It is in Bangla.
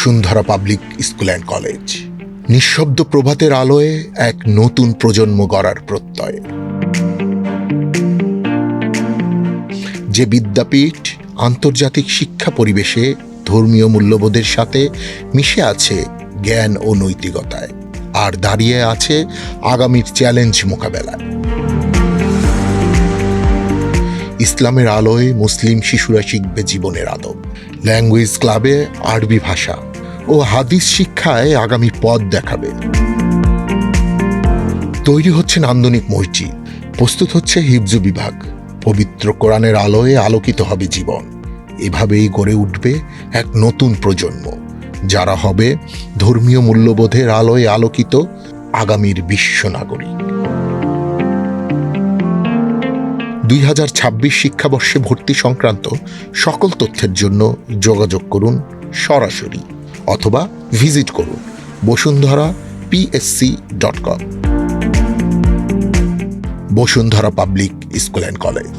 Bashundhara public school and college. নিঃশব্দ প্রভাতের আলোয় এক নতুন প্রজন্ম গড়ার প্রত্যয়। যে বিদ্যাপীঠ আন্তর্জাতিক শিক্ষা পরিবেশে ধর্মীয় মূল্যবোধের সাথে মিশে আছে জ্ঞান ও নৈতিকতায়, আর দাঁড়িয়ে আছে আগামীর চ্যালেঞ্জ মোকাবেলায়। ইসলামের আলোয় মুসলিম শিশুরা শিখবে জীবনের আদব। ল্যাঙ্গুয়েজ ক্লাবে আরবি ভাষা ও হাদিস শিক্ষায় আগামী পথ দেখাবে। তৈরি হচ্ছে নান্দনিক মসজিদ, প্রস্তুত হচ্ছে হিফজু বিভাগ। পবিত্র কোরআনের আলোয় আলোকিত হবে জীবন। এভাবেই গড়ে উঠবে এক নতুন প্রজন্ম, যারা হবে ধর্মীয় মূল্যবোধের আলোয় আলোকিত আগামীর বিশ্ব নাগরিক। দুই হাজার ছাব্বিশ শিক্ষাবর্ষে ভর্তি সংক্রান্ত সকল তথ্যের জন্য যোগাযোগ করুন সরাসরি। অথবা ভিজিট করুন Bashundhara PSC dot com Bashundhara public school and college.